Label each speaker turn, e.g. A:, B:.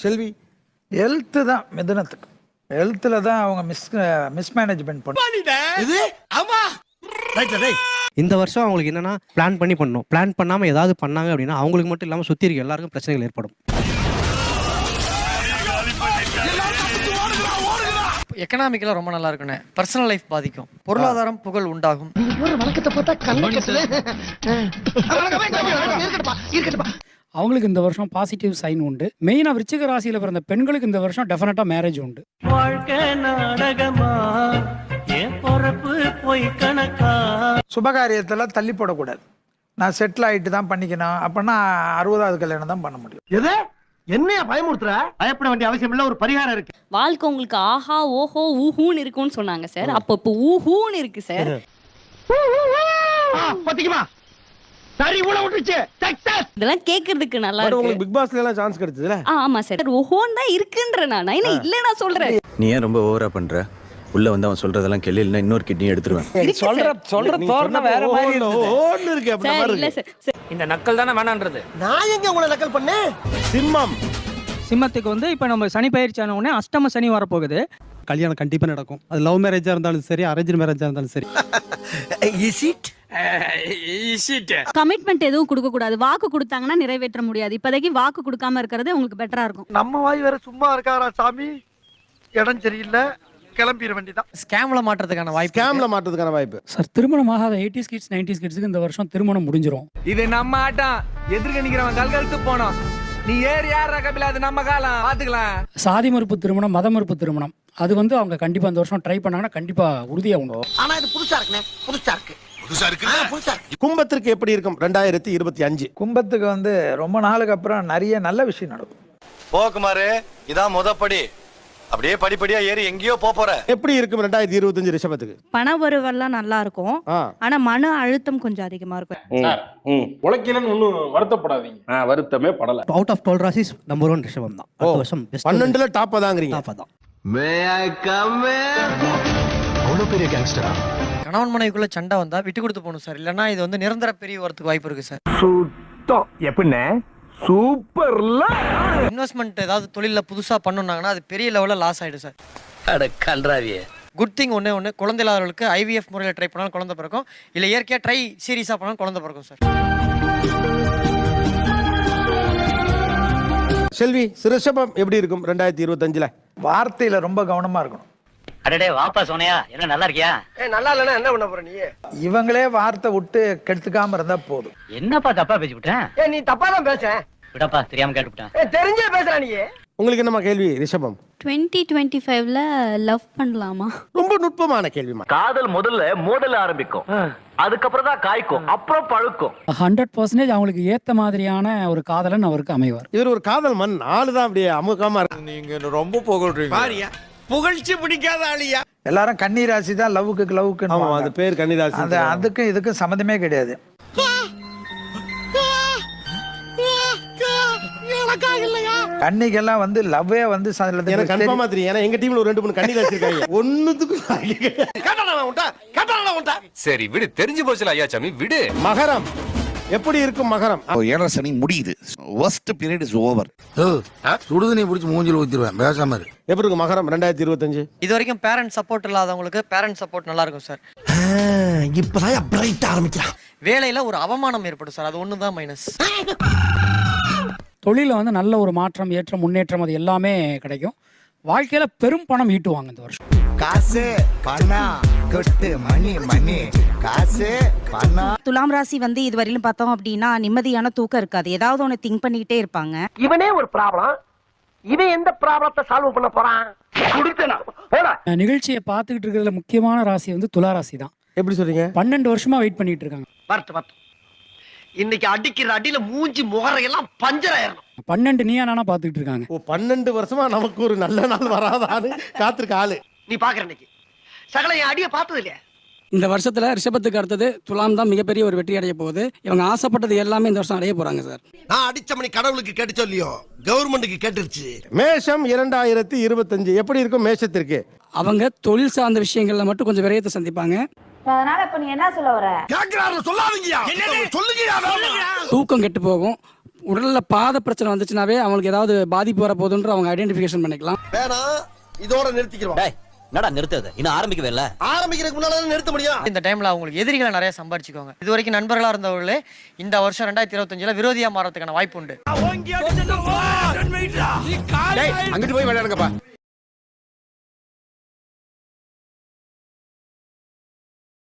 A: செல்வி
B: health தான் மிதுனத்துக்கு. ஹெல்த்தில் தான் அவங்க மிஸ் மிஸ்மேனேஜ்மெண்ட் பண்ணும்
A: இது? ஆமா. ரைட் ரைட்
C: இந்த வருஷம் அவங்களுக்கு என்னன்னா பிளான் பண்ணி பண்ணணும். பிளான் பண்ணாம ஏதாவது பண்ணாங்க அப்படின்னா அவங்களுக்கு மட்டும் இல்லாம சுத்தி இருக்க எல்லாருக்கும் பிரச்சனைகள் ஏற்படும்.
D: எக்கனாமிக்கலாக ரொம்ப நல்லா இருக்குண்ணே. பர்சனல் லைஃப் பாதிக்கும். பொருளாதாரம் புகழ் உண்டாகும்.
E: அவங்களுக்கு இந்த வருஷம் பாசிட்டிவ் சைன் உண்டு. மெயினாக விருச்சிக ராசியில் பிறந்த பெண்களுக்கு இந்த வருஷம் டெஃபினட்டாக மேரேஜ் உண்டு.
F: வாழ்க்கை நாடகமா? என் பொறப்பு போய் கணக்கா?
B: சுபகாரியத்தில் தள்ளி போடக்கூடாது. நான் செட்டில் ஆகிட்டு தான் பண்ணிக்கணும். அப்போனா அறுபதாவது கல்யாணம் தான் பண்ண முடியும்.
A: எது? என்னைய பயமுறுத்துற? பயப்பட வேண்டிய அவசியம் இல்ல ஒரு பரிகாரம் இருக்கு.
G: வாழ்க்கை உங்களுக்கு ஆஹா ஓஹோ ஊஹூன்னு இருக்கும்னு சொன்னாங்க சார். அப்போ இப்போ ஊஹூன்னு இருக்கு சார்.
A: பாத்தீங்களா சரி உள்ள விட்டுச்சு சக்சஸ்
G: இதெல்லாம் கேட்கறதுக்கு நல்லா இருக்கு.
H: உங்களுக்கு பிக் பாஸ்ல எல்லாம் சான்ஸ் கிடைச்சதுல?
G: ஆமா சார் ஓஹோன்னு தான் இருக்குன்ற நான். என்ன இல்ல நான் சொல்றேன்.
I: நீ ஏன் ரொம்ப ஓவரா பண்ற? உள்ள வந்து அவன் சொல்றதெல்லாம் கெல்லி இன்னொரு கிட்னி எடுத்துருவேன்.
B: சொல்ற. சொல்ற தோரணை வேற மாதிரி.
H: ஓன்னு இருக்கு அப்படி மாதிரி
F: இந்த நக்கல் தானே வேணான்றது.
A: நான் எங்க உங்களை நக்கல் பண்ணேன்?
H: சிம்மம்.
D: சிம்மத்துக்கு வந்து இப்போ நம்ம சனி பயிற்சி ஆன உடனே அஷ்டம சனி வரப்போகுது.
C: கல்யாணம் கண்டிப்பா நடக்கும். அது லவ் மேரேஜா இருந்தாலும் சரி அரேஞ்ச் மேரேஜா இருந்தாலும் சரி.
A: இஸ் இட்
G: கமிட்மெண்ட் எதுவும் கொடுக்க கூடாது வாக்கு கொடுத்தாங்கன்னா நிறைவேற்ற முடியாது. இப்போதைக்கு வாக்கு கொடுக்காம இருக்கிறது உங்களுக்கு பெட்டரா இருக்கும்.
B: நம்ம வாய் வேற சும்மா இருக்காரா சாமி? இடம் சரியில்லை. கிளம்பிட வேண்டியதான்
D: ஸ்கேமில் மாட்டுறதுக்கான வாய்ப்பு
H: ஸ்கேம்ல மாட்டதுக்கான வாய்ப்பு.
E: சார் திருமணம் ஆகாத எயிட்டிஸ் கிட்ஸ் நைன்டிஸ் கிட்ஸுக்கு இந்த வருஷம் திருமணம் முடிஞ்சிரும்.
F: இது நம்ம ஆட்டம். எதிர்க்க நிக்கிறவன் கல்கழுத்து போனோம். நீ ஏறி யார் கபில அது நம்ம காலம். பாத்துக்கலாம்.
E: சாதி மறுப்பு திருமணம் மத மறுப்பு திருமணம். அது வந்து அவங்க கண்டிப்பாக இந்த வருஷம் ட்ரை பண்ணாங்கன்னா கண்டிப்பாக உறுதியாக உண்டு
A: ஆனா இது புதுசா இருக்குனே புதுசா இருக்கு. புதுசா இருக்கு
H: கும்பத்திற்கு எப்படி இருக்கும்? ரெண்டாயிரத்தி இருபத்தி அஞ்சு.
B: கும்பத்துக்கு வந்து ரொம்ப நாளுக்கு அப்புறம் நிறைய நல்ல விஷயம் நடக்கும்.
I: போக்குமாரு இதான் முதப்படி அப்படியே படிப்படியா ஏறி எங்கேயோ போப் போற.
H: எப்படி இருக்கும் ரெண்டாயிரத்தி இருபத்தஞ்சு ரிஷபத்துக்கு?
G: பண வருவெல்லாம் நல்லா இருக்கும். ஆனா மன அழுத்தம் கொஞ்சம் அதிகமா இருக்கும்.
F: உழைக்கலன்னு ஒன்றும் வருத்தப்படாதீங்க. வருத்தமே படல.
C: Out of twelve rasis number one Rishabam தான். அடுத்த வருஷம்
H: பன்னெண்டுல டாப் தாங்கிறீங்க.
C: top தான்.
D: கணவன் மனைவிக்குள்ள சண்டை வந்தா விட்டு கொடுத்து போகணும் சார். இல்லைன்னா இது வந்து நிரந்தர பெரிய வரதுக்கு வாய்ப்பு இருக்கு சார்.
A: சுத்தம். எப்படின்னு சூப்பர்ல.
D: இன்வெஸ்ட்மெண்ட் ஏதாவது தொழிலில் புதுசாக பண்ணுனாங்கன்னா அது பெரிய லெவலில் லாஸ் ஆயிடும் சார்.
I: அட கன்றாவியே.
D: குட் திங் ஒன்று ஒன்று குழந்தை இல்லாதவர்களுக்கு ஐவிஎஃப் முறையில் ட்ரை பண்ணாலும் குழந்தை பிறக்கும். இல்லை இயற்கையாக ட்ரை சீரியஸாக பண்ணாலும் குழந்தை பிறக்கும் சார்.
H: செல்வி ரிஷபம் எப்படி இருக்கும் ரெண்டாயிரத்தி இருபத்தஞ்சுல?
B: வார்த்தையில ரொம்ப கவனமா இருக்கணும்.
F: அடடே வாப்பா சோனியா என்ன நல்லா இருக்கியா?
A: நல்லா இல்லைன்னா என்ன பண்ண போற நீ?
B: இவங்களே வார்த்தை விட்டு கெடுத்துக்காம இருந்தா போதும்.
F: என்னப்பா தப்பா பேசிவிட்டேன்
A: ஏ நீ தப்பா தான் பேச.
F: விடப்பா தெரியாம கேட்டுவிட்டேன்
A: ஏ தெரிஞ்சே பேசுற நீ.
H: உங்களுக்கு என்னம்மா கேள்வி ரிஷபம்?
G: டுவெண்ட்டி டுவெண்ட்டி ஃபைவ்ல லவ் பண்ணலாமா?
H: ரொம்ப நுட்பமான கேள்விமா
F: காதல் முதல்ல மோதல் ஆரம்பிக்கும். அதுக்கப்புறம் தான் காய்க்கும் அப்புறம் பழுக்கும்.
E: ஹண்ட்ரட் பர்சன்டேஜ் அவங்களுக்கு ஏற்ற மாதிரியான ஒரு காதலன் அவருக்கு அமைவார்.
H: இவர் ஒரு காதல் மண் ஆளு தான் அப்படியே அமுகமா இருக்கு.
I: நீங்க ரொம்ப புகழ்றீங்க.
A: பாரியா? புகழ்ச்சி பிடிக்காத ஆளியா?
B: எல்லாரும் கன்னி ராசி தான் லவ்வுக்கு
H: ஆமா
B: லவ்வுக்கு
H: அது பேர் கன்னிராசி
B: அது அதுக்கும் இதுக்கும் சம்மந்தமே கிடையாது. கன்னிக்கெல்லாம் வந்து லவ்வே வந்து
H: எனக்கு
B: தெரியும்.
H: கன்ஃபார்மா தெரியும். ஏன்னா எங்க டீம்ல ஒரு ரெண்டு மூணு கன்னிராசி இருக்காங்க ஒண்ணுத்துக்கும்
A: கேட்டாளா உன்டா கேட்டாளா உன்டா
I: சரி விடு. தெரிஞ்சு போச்சுல ஐயா சாமி. விடு.
H: மகரம். எப்படி இருக்கும் மகரம்?
J: ஏழரை சனி முடியுது. ஒஸ்ட் பீரியட் இஸ் ஓவர்
A: சுடுதண்ணி பிடிச்சி மூஞ்சில ஊத்திடுவேன். பேசாம இரு.
H: எப்படி இருக்கும் மகரம்? ரெண்டாயிரத்தி இருபத்தஞ்சு?
D: இது வரைக்கும் பேரண்ட் சப்போர்ட் இல்லாதவங்களுக்கு பேரண்ட் சப்போர்ட் நல்லா இருக்கும் சார்
A: இப்பதான் பிரைட் ஆரம்பிக்கிறான்.
D: வேலையில் ஒரு அவமானம் ஏற்படும் சார் அது ஒன்று தான் மைனஸ்
E: தொழிலில் வந்து நல்ல ஒரு மாற்றம் ஏற்றம் முன்னேற்றம் அது எல்லாமே கிடைக்கும். வாழ்க்கையில் பெரும் பணம் ஈட்டுவாங்க இந்த வருஷம்.
A: காசு பணம். கொட்டு மணி மணி. காசு பணம்.
G: துலாம் ராசி வந்து இது வரையிலும் பார்த்தோம் அப்படின்னா நிம்மதியான தூக்கம் இருக்காது. ஏதாவது ஒன்று திங்க் பண்ணிக்கிட்டே இருப்பாங்க.
A: இவனே ஒரு ப்ராப்ளம். இவன் எந்த ப்ராப்ளத்தை சால்வ் பண்ண போறான்?
E: நிகழ்ச்சியை பார்த்துக்கிட்டு இருக்கிறதுல முக்கியமான ராசி வந்து துலா ராசி தான்.
H: எப்படி சொல்றீங்க?
E: பன்னெண்டு வருஷமா வெயிட் பண்ணிட்டு இருக்காங்க.
A: வரட்டு வரட்டு இன்னைக்கு அடிக்கிற அடியில மூஞ்சி முகரையெல்லாம் பஞ்சர் ஆயிரணும்.
E: பன்னெண்டு நீயா நானா பார்த்துக்கிட்டு இருக்காங்க.
H: ஓ பன்னெண்டு வருஷமா நமக்கு ஒரு நல்ல நாள் வராதான்னு காத்திருக்க ஆளு.
A: நீ பாக்குற இன்னைக்கு. சகல என் அடிய பார்த்தது இல்லையா
E: இந்த வருஷத்துல ரிஷபத்துக்கு அடுத்தது துலாம் தான் மிகப்பெரிய ஒரு வெற்றி அடைய போகுது. இவங்க ஆசைப்பட்டது எல்லாமே இந்த வருஷம் அடைய போறாங்க சார்.
A: நான் அடிச்ச மணி கடவுளுக்கு கேட்டுச்சோ இல்லையோ கவர்மெண்ட்டுக்கு கேட்டுருச்சு.
H: மேஷம் இரண்டாயிரத்தி இருபத்தஞ்சு. எப்படி இருக்கும் மேஷத்திற்கு?
E: அவங்க தொழில் சார்ந்த விஷயங்கள்ல மட்டும் கொஞ்சம் விரயத்தை சந்திப்பாங்க.
G: அதனால இப்ப நீ என்ன சொல்ல வர?
A: கேக்குறாரு சொல்லாதீங்க சொல்லுங்க
E: தூக்கம் கெட்டு போகும்.
K: உடலில் பாத பிரச்சனை வந்துச்சுனாவே அவங்களுக்கு ஏதாவது பாதிப்பு வர போகுதுன்ற அவங்க ஐடென்டிஃபிகேஷன் பண்ணிக்கலாம்.
A: வேணாம் இதோட நிறுத்திக்கிறோம்.
L: என்னடா நிறுத்தது இன்னும் ஆரம்பிக்கவே இல்ல.
A: ஆரம்பிக்கிறதுக்கு முன்னால நிறுத்த முடியும்.
D: இந்த டைம்ல அவங்களுக்கு எதிரிகளை நிறைய சம்பாரிச்சுக்கோங்க. இது வரைக்கும் நண்பர்களா இருந்தவர்களே இந்த வருஷம் ரெண்டாயிரத்தி இருபத்தஞ்சுல விரோதியா மாறதுக்கான வாய்ப்பு உண்டு.
A: அங்கிட்டு போய் விளையாடுங்கப்பா.